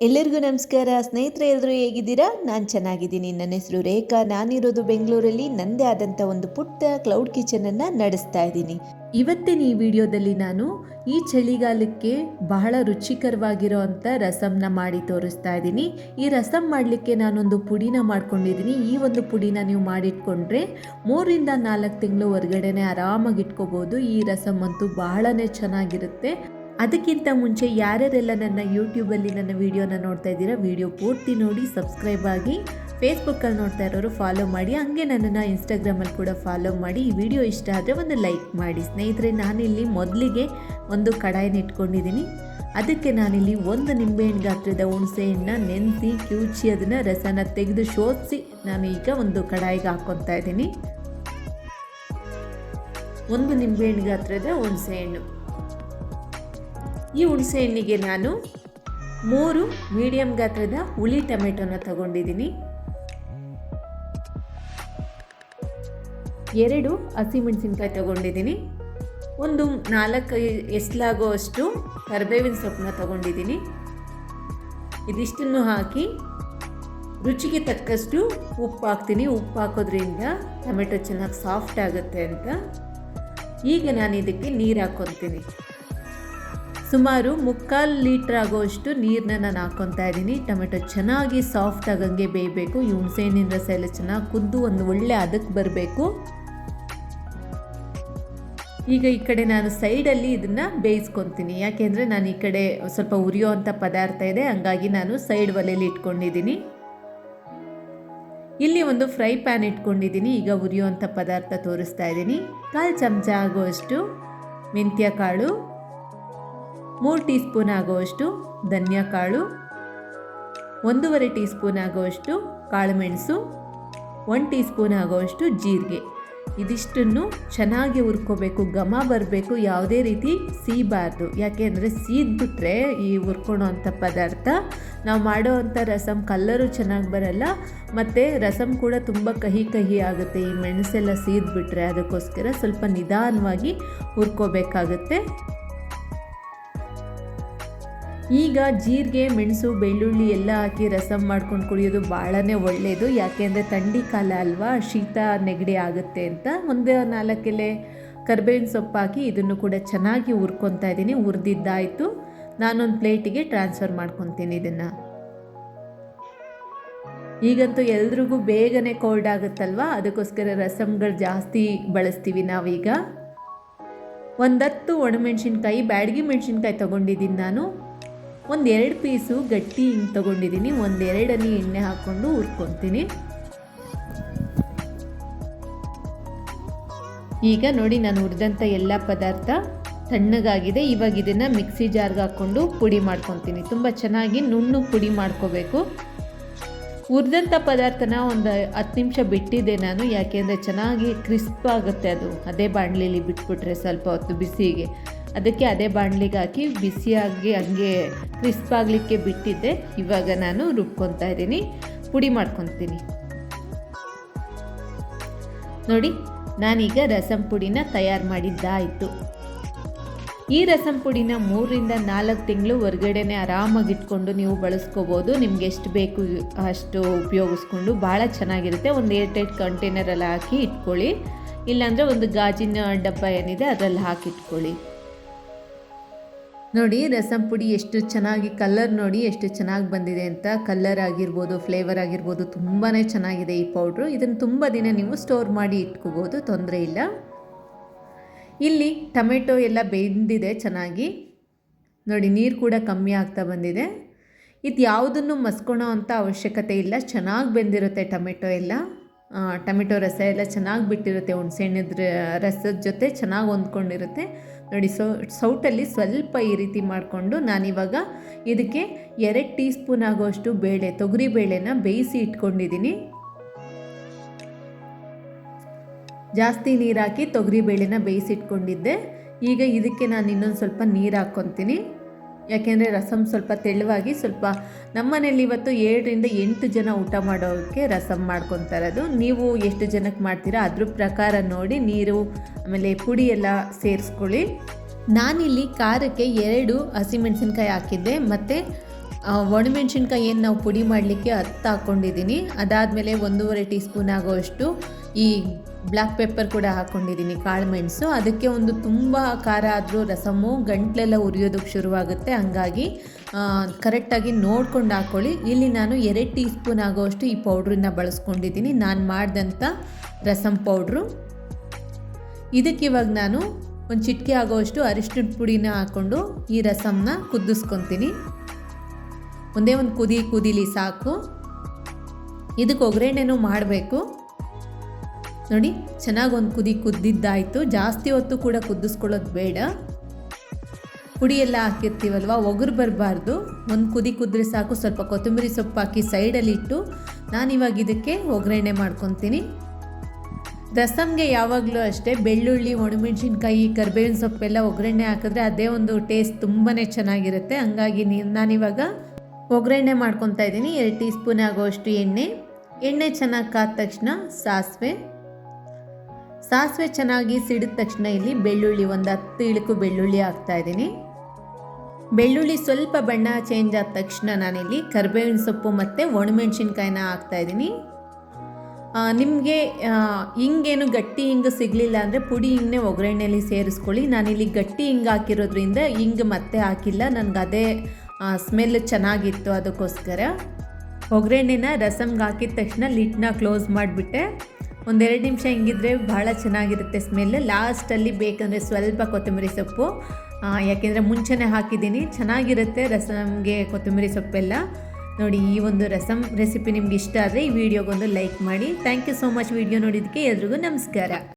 ಎಲ್ಲರಿಗೂ ನಮಸ್ಕಾರ. ಸ್ನೇಹಿತರೆ, ಎಲ್ಲರೂ ಹೇಗಿದ್ದೀರಾ? ನಾನು ಚೆನ್ನಾಗಿದ್ದೀನಿ. ನನ್ನ ಹೆಸರು ರೇಖಾ. ನಾನಿರೋದು ಬೆಂಗಳೂರಲ್ಲಿ. ನನ್ನದೇ ಆದಂಥ ಒಂದು ಪುಟ್ಟ ಕ್ಲೌಡ್ ಕಿಚನನ್ನು ನಡೆಸ್ತಾ ಇದ್ದೀನಿ. ಇವತ್ತಿನ ಈ ವಿಡಿಯೋದಲ್ಲಿ ನಾನು ಈ ಚಳಿಗಾಲಕ್ಕೆ ಬಹಳ ರುಚಿಕರವಾಗಿರೋ ಅಂಥ ರಸಮ್ನ ಮಾಡಿ ತೋರಿಸ್ತಾ ಇದ್ದೀನಿ. ಈ ರಸಮ್ ಮಾಡಲಿಕ್ಕೆ ನಾನೊಂದು ಪುಡಿನ ಮಾಡ್ಕೊಂಡಿದ್ದೀನಿ. ಈ ಒಂದು ಪುಡಿನ ನೀವು ಮಾಡಿಟ್ಕೊಂಡ್ರೆ ಮೂರಿಂದ ನಾಲ್ಕು ತಿಂಗಳು ಹೊರಗಡೆನೆ ಆರಾಮಾಗಿ ಇಟ್ಕೋಬೋದು. ಈ ರಸಮ್ ಅಂತೂ ಬಹಳನೇ ಚೆನ್ನಾಗಿರುತ್ತೆ. ಅದಕ್ಕಿಂತ ಮುಂಚೆ ಯಾರ್ಯಾರೆಲ್ಲ ನನ್ನ ಯೂಟ್ಯೂಬಲ್ಲಿ ನನ್ನ ವೀಡಿಯೋನ ನೋಡ್ತಾ ಇದ್ದೀರಾ ವಿಡಿಯೋ ಪೂರ್ತಿ ನೋಡಿ ಸಬ್ಸ್ಕ್ರೈಬ್ ಆಗಿ ಫೇಸ್ಬುಕ್ಕಲ್ಲಿ ನೋಡ್ತಾ ಇರೋರು ಫಾಲೋ ಮಾಡಿ, ಹಂಗೆ ನನ್ನನ್ನು ಇನ್ಸ್ಟಾಗ್ರಾಮಲ್ಲಿ ಕೂಡ ಫಾಲೋ ಮಾಡಿ, ಈ ವಿಡಿಯೋ ಇಷ್ಟ ಆದರೆ ಒಂದು ಲೈಕ್ ಮಾಡಿ. ಸ್ನೇಹಿತರೆ, ನಾನಿಲ್ಲಿ ಮೊದಲಿಗೆ ಒಂದು ಕಡಾಯಿನ ಇಟ್ಕೊಂಡಿದ್ದೀನಿ. ಅದಕ್ಕೆ ನಾನಿಲ್ಲಿ ಒಂದು ನಿಂಬೆಹಣ್ಣು ಗಾತ್ರದ ಹುಣಸೆಹಣ್ಣು ನೆನೆಸಿ ಕಿವುಚಿ ಅದನ್ನು ರಸನ ತೆಗೆದು ಶೋಧಿಸಿ ನಾನು ಈಗ ಒಂದು ಕಡಾಯಿಗೆ ಹಾಕ್ಕೊತಾ ಇದ್ದೀನಿ. ಒಂದು ನಿಂಬೆಹಣ್ಣು ಗಾತ್ರದ ಹುಣಸೆಹಣ್ಣು ಈ ಹುಣಸೆ ಹಣ್ಣಿಗೆ ನಾನು ಮೂರು ಮೀಡಿಯಂ ಗಾತ್ರದ ಹುಳಿ ಟೊಮೆಟೊನ ತಗೊಂಡಿದ್ದೀನಿ. ಎರಡು ಹಸಿಮೆಣಸಿನ್ಕಾಯಿ ತಗೊಂಡಿದ್ದೀನಿ. ಒಂದು ನಾಲ್ಕು ಎಸ್ಲಾಗೋ ಅಷ್ಟು ಕರ್ಬೇವಿನ ಸೊಪ್ಪನ್ನ ತಗೊಂಡಿದ್ದೀನಿ. ಇದಿಷ್ಟನ್ನು ಹಾಕಿ ರುಚಿಗೆ ತಕ್ಕಷ್ಟು ಉಪ್ಪು ಹಾಕ್ತೀನಿ. ಉಪ್ಪು ಹಾಕೋದ್ರಿಂದ ಟೊಮೆಟೊ ಚೆನ್ನಾಗಿ ಸಾಫ್ಟ್ ಆಗುತ್ತೆ ಅಂತ. ಈಗ ನಾನು ಇದಕ್ಕೆ ನೀರು ಹಾಕ್ಕೊತೀನಿ ಸುಮಾರು ಮುಕ್ಕಾಲು ಲೀಟ್ರ್ ಆಗೋಷ್ಟು ನೀರನ್ನ ನಾನು ಹಾಕ್ಕೊತಾ ಇದ್ದೀನಿ. ಟೊಮೆಟೊ ಚೆನ್ನಾಗಿ ಸಾಫ್ಟ್ ಆಗಂಗೆ ಬೇಯಬೇಕು. ಈ ಹುಣಸೆಹಣ್ಣಿನ ರಸ ಎಲ್ಲ ಚೆನ್ನಾಗಿ ಕುದ್ದು ಒಂದು ಒಳ್ಳೆ ಅದಕ್ಕೆ ಬರಬೇಕು. ಈಗ ಈ ಕಡೆ ನಾನು ಸೈಡಲ್ಲಿ ಇದನ್ನು ಬೇಯಿಸ್ಕೊತೀನಿ. ಯಾಕೆಂದರೆ ನಾನು ಈ ಕಡೆ ಸ್ವಲ್ಪ ಉರಿಯೋ ಅಂಥ ಪದಾರ್ಥ ಇದೆ. ಹಂಗಾಗಿ ನಾನು ಸೈಡ್ ಒಲೆಯಲ್ಲಿ ಇಟ್ಕೊಂಡಿದ್ದೀನಿ. ಇಲ್ಲಿ ಒಂದು ಫ್ರೈ ಪ್ಯಾನ್ ಇಟ್ಕೊಂಡಿದ್ದೀನಿ. ಈಗ ಉರಿಯೋ ಅಂಥ ಪದಾರ್ಥ ತೋರಿಸ್ತಾ ಇದ್ದೀನಿ. ಕಾಲು ಚಮಚ ಆಗುವಷ್ಟು ಮೆಂತ್ಯ ಕಾಳು ಮೂರು ಟೀ ಸ್ಪೂನ್ ಆಗುವಷ್ಟು ಧನಿಯಾ ಕಾಳು, ಒಂದೂವರೆ ಟೀ ಸ್ಪೂನ್ ಆಗುವಷ್ಟು ಕಾಳುಮೆಣಸು ಒನ್ ಟೀ ಸ್ಪೂನ್ ಆಗುವಷ್ಟು ಜೀರಿಗೆ. ಇದಿಷ್ಟನ್ನು ಚೆನ್ನಾಗಿ ಹುರ್ಕೋಬೇಕು, ಘಮ ಬರಬೇಕು, ಯಾವುದೇ ರೀತಿ ಸೀಬಾರ್ದು. ಯಾಕೆಂದರೆ ಸೀದ್ಬಿಟ್ರೆ ಈ ಹುರ್ಕೊಳೋ ಅಂಥ ಪದಾರ್ಥ, ನಾವು ಮಾಡೋ ಅಂಥ ರಸಮ್ ಕಲ್ಲರು ಚೆನ್ನಾಗಿ ಬರಲ್ಲ, ಮತ್ತು ರಸಮ್ ಕೂಡ ತುಂಬ ಕಹಿ ಕಹಿ ಆಗುತ್ತೆ. ಈ ಮೆಣಸೆಲ್ಲ ಸೀದ್ಬಿಟ್ರೆ ಅದಕ್ಕೋಸ್ಕರ ಸ್ವಲ್ಪ ನಿಧಾನವಾಗಿ ಹುರ್ಕೋಬೇಕಾಗುತ್ತೆ. ಈಗ ಜೀರಿಗೆ, ಮೆಣಸು, ಬೆಳ್ಳುಳ್ಳಿ ಎಲ್ಲ ಹಾಕಿ ರಸಮ್ ಮಾಡ್ಕೊಂಡು ಕುಡಿಯೋದು ಭಾಳನೇ ಒಳ್ಳೆಯದು ಯಾಕೆಂದರೆ ಥಂಡಿ ಕಾಲ ಅಲ್ವಾ? ಶೀತ ನೆಗಡಿ ಆಗುತ್ತೆ ಅಂತ ಒಂದು ನಾಲ್ಕೆಲೆ ಕರ್ಬೇವಿನ ಸೊಪ್ಪು ಹಾಕಿ ಇದನ್ನು ಕೂಡ ಚೆನ್ನಾಗಿ ಹುರ್ಕೊತಾ ಇದ್ದೀನಿ. ಹುರಿದಿದ್ದಾಯಿತು. ನಾನೊಂದು ಪ್ಲೇಟಿಗೆ ಟ್ರಾನ್ಸ್ಫರ್ ಮಾಡ್ಕೊತೀನಿ ಇದನ್ನು. ಈಗಂತೂ ಎಲ್ರಿಗೂ ಬೇಗನೆ ಕೋಲ್ಡ್ ಆಗುತ್ತಲ್ವ? ಅದಕ್ಕೋಸ್ಕರ ರಸಮ್ಗಳು ಜಾಸ್ತಿ ಬಳಸ್ತೀವಿ ನಾವೀಗ. ಒಂದತ್ತು ಒಣಮೆಣ್ಸಿನ್ಕಾಯಿ, ಬ್ಯಾಡಗಿ ಮೆಣಸಿನ್ಕಾಯಿ ತೊಗೊಂಡಿದ್ದೀನಿ ನಾನು. ಒಂದು ಎರಡು ಪೀಸು ಗಟ್ಟಿ ಹಿಂಗೆ ತೊಗೊಂಡಿದ್ದೀನಿ ಒಂದೆರಡನ್ನು ಎಣ್ಣೆ ಹಾಕ್ಕೊಂಡು ಹುರ್ಕೊತೀನಿ. ಈಗ ನೋಡಿ ನಾನು ಹುರಿದಂಥ ಎಲ್ಲ ಪದಾರ್ಥ ತಣ್ಣಗಾಗಿದೆ. ಇವಾಗ ಇದನ್ನು ಮಿಕ್ಸಿ ಜಾರ್ಗೆ ಹಾಕ್ಕೊಂಡು ಪುಡಿ ಮಾಡ್ಕೊತೀನಿ. ತುಂಬ ಚೆನ್ನಾಗಿ ನುಣ್ಣು ಪುಡಿ ಮಾಡ್ಕೋಬೇಕು. ಹುರಿದಂಥ ಪದಾರ್ಥನ ಒಂದು ಹತ್ತು ನಿಮಿಷ ಬಿಟ್ಟಿದ್ದೆ ನಾನು. ಯಾಕೆಂದರೆ ಚೆನ್ನಾಗಿ ಕ್ರಿಸ್ಪ್ ಆಗುತ್ತೆ ಅದು. ಅದೇ ಬಾಣಲಿಲಿ ಬಿಟ್ಬಿಟ್ರೆ ಸ್ವಲ್ಪ ಹೊತ್ತು ಬಿಸಿಗೆ. ಅದಕ್ಕೆ ಅದೇ ಬಾಣಲಿಗೆ ಹಾಕಿ ಬಿಸಿಯಾಗಿ ಹಂಗೆ ಕ್ರಿಸ್ಪ್ ಆಗಲಿಕ್ಕೆ ಬಿಟ್ಟಿದ್ದೆ. ಇವಾಗ ನಾನು ರುಬ್ಕೊತಾ ಇದ್ದೀನಿ. ಪುಡಿ ಮಾಡ್ಕೊತೀನಿ. ನೋಡಿ, ನಾನೀಗ ರಸಂ ಪುಡಿನ ತಯಾರು ಮಾಡಿದ್ದಾಯಿತು. ಈ ರಸಂ ಪುಡಿನ ಮೂರರಿಂದ ನಾಲ್ಕು ತಿಂಗಳು ಹೊರಗಡೆನೆ ಆರಾಮಾಗಿ ಇಟ್ಕೊಂಡು ನೀವು ಬಳಸ್ಕೋಬೋದು. ನಿಮ್ಗೆ ಎಷ್ಟು ಬೇಕು ಅಷ್ಟು ಉಪಯೋಗಿಸ್ಕೊಂಡು ಭಾಳ ಚೆನ್ನಾಗಿರುತ್ತೆ. ಒಂದು ಏರ್ ಟೈಟ್ ಕಂಟೈನರಲ್ಲಿ ಹಾಕಿ ಇಟ್ಕೊಳ್ಳಿ. ಇಲ್ಲಾಂದರೆ ಒಂದು ಗಾಜಿನ ಡಬ್ಬ ಏನಿದೆ ಅದರಲ್ಲಿ ಹಾಕಿ ಇಟ್ಕೊಳ್ಳಿ ನೋಡಿ, ರಸಂ ಪುಡಿ ಎಷ್ಟು ಚೆನ್ನಾಗಿ, ಕಲರ್ ನೋಡಿ ಎಷ್ಟು ಚೆನ್ನಾಗಿ ಬಂದಿದೆ ಅಂತ. ಕಲ್ಲರ್ ಆಗಿರ್ಬೋದು, ಫ್ಲೇವರ್ ಆಗಿರ್ಬೋದು ತುಂಬಾ ಚೆನ್ನಾಗಿದೆ ಈ ಪೌಡ್ರು. ಇದನ್ನು ತುಂಬ ದಿನ ನೀವು ಸ್ಟೋರ್ ಮಾಡಿ ಇಟ್ಕೋಬೋದು, ತೊಂದರೆ ಇಲ್ಲ. ಇಲ್ಲಿ ಟೊಮೆಟೊ ಎಲ್ಲ ಬೆಂದಿದೆ ಚೆನ್ನಾಗಿ. ನೋಡಿ, ನೀರು ಕೂಡ ಕಮ್ಮಿ ಆಗ್ತಾ ಬಂದಿದೆ. ಇದು ಯಾವುದನ್ನು ಮಸ್ಕೊಳೋ ಅಂಥ ಅವಶ್ಯಕತೆ ಇಲ್ಲ. ಚೆನ್ನಾಗಿ ಬೆಂದಿರುತ್ತೆ ಟೊಮೆಟೊ ಎಲ್ಲ. ಟೊಮೆಟೊ ರಸ ಎಲ್ಲ ಚೆನ್ನಾಗಿ ಬಿಟ್ಟಿರುತ್ತೆ. ಹುಣಸೆಹಣ್ಣದ ರಸದ ಜೊತೆ ಚೆನ್ನಾಗಿ ಹೊಂದ್ಕೊಂಡಿರುತ್ತೆ. ನೋಡಿ, ಸೌ, ಸೌಟಲ್ಲಿ ಸ್ವಲ್ಪ ಈ ರೀತಿ ಮಾಡಿಕೊಂಡು ನಾನಿವಾಗ ಇದಕ್ಕೆ ಎರಡು ಟೀ ಸ್ಪೂನ್ ಆಗೋಷ್ಟು ಬೇಳೆ, ತೊಗರಿ ಬೇಳೆನ ಬೇಯಿಸಿ ಇಟ್ಕೊಂಡಿದ್ದೀನಿ. ಜಾಸ್ತಿ ನೀರು ಹಾಕಿ ತೊಗರಿ ಬೇಳೆನ ಬೇಯಿಸಿಟ್ಕೊಂಡಿದ್ದೆ ಈಗ ಇದಕ್ಕೆ ನಾನು ಇನ್ನೊಂದು ಸ್ವಲ್ಪ ನೀರು ಹಾಕ್ಕೊತೀನಿ. ಯಾಕೆಂದರೆ ರಸಮ್ ಸ್ವಲ್ಪ ತೆಳುವಾಗಿ ಸ್ವಲ್ಪ ನಮ್ಮನೇಲಿ ಇವತ್ತು ಏಳರಿಂದ ಎಂಟು ಜನ ಊಟ ಮಾಡೋಕ್ಕೆ ರಸಮ್ ಮಾಡ್ಕೊತಾ ಇರೋದು ನೀವು ಎಷ್ಟು ಜನಕ್ಕೆ ಮಾಡ್ತೀರಾ ಅದ್ರ ಪ್ರಕಾರ ನೋಡಿ ನೀರು, ಆಮೇಲೆ ಪುಡಿ ಎಲ್ಲ ಸೇರಿಸ್ಕೊಳ್ಳಿ. ನಾನಿಲ್ಲಿ ಖಾರಕ್ಕೆ ಎರಡು ಹಸಿಮೆಣಸಿನ್ಕಾಯಿ ಹಾಕಿದ್ದೆ. ಮತ್ತು ಒಣಮೆಣ್ಸಿನ್ಕಾಯಿ ಏನು ನಾವು ಪುಡಿ ಮಾಡಲಿಕ್ಕೆ ಹತ್ತು ಹಾಕ್ಕೊಂಡಿದ್ದೀನಿ ಅದಾದಮೇಲೆ ಒಂದೂವರೆ ಟೀ ಸ್ಪೂನ್ ಆಗೋಷ್ಟು ಈ ಬ್ಲ್ಯಾಕ್ ಪೆಪ್ಪರ್ ಕೂಡ ಹಾಕ್ಕೊಂಡಿದ್ದೀನಿ ಕಾಳು ಮೆಣಸು. ಅದಕ್ಕೆ ಒಂದು ತುಂಬ ಖಾರ ಆದರೂ ರಸಮು, ಗಂಟ್ಲೆಲ್ಲ ಉರಿಯೋದಕ್ಕೆ ಶುರುವಾಗುತ್ತೆ. ಹಂಗಾಗಿ ಕರೆಕ್ಟಾಗಿ ನೋಡ್ಕೊಂಡು ಹಾಕ್ಕೊಳ್ಳಿ ಇಲ್ಲಿ ನಾನು ಎರಡು ಟೀ ಸ್ಪೂನ್ ಆಗೋಷ್ಟು ಈ ಪೌಡ್ರನ್ನ ಬಳಸ್ಕೊಂಡಿದ್ದೀನಿ. ನಾನು ಮಾಡಿದಂಥ ರಸಮ್ ಪೌಡ್ರು. ಇದಕ್ಕೆ ಇವಾಗ ನಾನು ಒಂದು ಚಿಟಿಕೆ ಆಗೋಷ್ಟು ಅರಿಶಿನ ಪುಡಿನ ಹಾಕ್ಕೊಂಡು ಈ ರಸಮ್ನ ಕುದಿಸ್ಕೊತೀನಿ. ಒಂದೇ ಒಂದು ಕುದಿ ಕುದಿಲಿ ಸಾಕು. ಇದಕ್ಕೆ ಒಗ್ಗರಣೆನೂ ಮಾಡಬೇಕು. ನೋಡಿ ಚೆನ್ನಾಗಿ ಒಂದು ಕುದಿ ಕುದ್ದಿದ್ದಾಯಿತು. ಜಾಸ್ತಿ ಹೊತ್ತು ಕೂಡ ಕುದಿಸ್ಕೊಳ್ಳೋದು ಬೇಡ. ಪುಡಿ ಎಲ್ಲ ಹಾಕಿರ್ತೀವಲ್ವ, ಒಗರು ಬರಬಾರ್ದು. ಒಂದು ಕುದಿ ಕುದ್ರೆ ಸಾಕು, ಸ್ವಲ್ಪ ಕೊತ್ತಂಬರಿ ಸೊಪ್ಪು ಹಾಕಿ ಸೈಡಲ್ಲಿ ಇಟ್ಟು ನಾನಿವಾಗ ಇದಕ್ಕೆ ಒಗ್ಗರಣೆ ಮಾಡ್ಕೊತೀನಿ. ರಸಮ್ಗೆ ಯಾವಾಗಲೂ ಅಷ್ಟೇ, ಬೆಳ್ಳುಳ್ಳಿ, ಒಣಮೆಣಸಿನ್ಕಾಯಿ, ಕರಿಬೇವಿನ ಸೊಪ್ಪೆಲ್ಲ ಒಗ್ಗರಣೆ ಹಾಕಿದ್ರೆ ಅದೇ ಒಂದು ಟೇಸ್ಟ್ ತುಂಬಾ ಚೆನ್ನಾಗಿರುತ್ತೆ. ಹಂಗಾಗಿ ನಾನಿವಾಗ ಒಗ್ಗರಣೆ ಮಾಡ್ಕೊತಾ ಇದ್ದೀನಿ. ಎರಡು ಟೀ ಸ್ಪೂನ್ ಆಗೋಷ್ಟು ಎಣ್ಣೆ. ಎಣ್ಣೆ ಚೆನ್ನಾಗಿ ಕಾದ ತಕ್ಷಣ ಸಾಸಿವೆ. ಸಾಸಿವೆ ಚೆನ್ನಾಗಿ ಸಿಡಿದ ತಕ್ಷಣ ಇಲ್ಲಿ ಬೆಳ್ಳುಳ್ಳಿ, ಒಂದು ಹತ್ತು ಇಳುಕು ಬೆಳ್ಳುಳ್ಳಿ ಹಾಕ್ತಾ ಇದ್ದೀನಿ. ಬೆಳ್ಳುಳ್ಳಿ ಸ್ವಲ್ಪ ಬಣ್ಣ ಚೇಂಜ್ ಆದ ತಕ್ಷಣ ನಾನಿಲ್ಲಿ ಕರಿಬೇವಿನ ಸೊಪ್ಪು ಮತ್ತು ಒಣಮೆಣ್ಸಿನ್ಕಾಯಿನ ಹಾಕ್ತಾ ಇದ್ದೀನಿ. ನಿಮಗೆ ಹಿಂಗೇನು ಗಟ್ಟಿ ಹಿಂಗೆ ಸಿಗಲಿಲ್ಲ ಅಂದರೆ ಪುಡಿ ಹಿಂಗೆ ಒಗ್ಗರಣೆಯಲ್ಲಿ ಸೇರಿಸ್ಕೊಳ್ಳಿ. ನಾನಿಲ್ಲಿ ಗಟ್ಟಿ ಹಿಂಗೆ ಹಾಕಿರೋದ್ರಿಂದ ಹಿಂಗೆ ಮತ್ತೆ ಹಾಕಿಲ್ಲ. ನನಗೆ ಅದೇ ಸ್ಮೆಲ್ ಚೆನ್ನಾಗಿತ್ತು ಅದಕ್ಕೋಸ್ಕರ. ಒಗ್ಗರಣೆನ ರಸಮ್ಗೆ ಹಾಕಿದ ತಕ್ಷಣ ಲಿಟ್ನ ಕ್ಲೋಸ್ ಮಾಡಿಬಿಟ್ಟೆ. ಒಂದೆರಡು ನಿಮಿಷ ಹಿಂಗಿದ್ರೆ ಭಾಳ ಚೆನ್ನಾಗಿರುತ್ತೆ ಸ್ಮೆಲ್ ಲಾಸ್ಟಲ್ಲಿ ಬೇಕಂದರೆ ಸ್ವಲ್ಪ ಕೊತ್ತಂಬರಿ ಸೊಪ್ಪು. ಯಾಕೆಂದರೆ ಮುಂಚೆನೇ ಹಾಕಿದ್ದೀನಿ. ಚೆನ್ನಾಗಿರುತ್ತೆ ರಸಮ್ಗೆ ಕೊತ್ತಂಬರಿ ಸೊಪ್ಪೆಲ್ಲ. ನೋಡಿ, ಈ ಒಂದು ರಸಮ್ ರೆಸಿಪಿ ನಿಮ್ಗೆ ಇಷ್ಟ ಆದರೆ ಈ ವಿಡಿಯೋಗೊಂದು ಲೈಕ್ ಮಾಡಿ. Thank you so much video ನೋಡಿದ್ದಕ್ಕೆ ಎಲ್ರಿಗೂ ನಮಸ್ಕಾರ.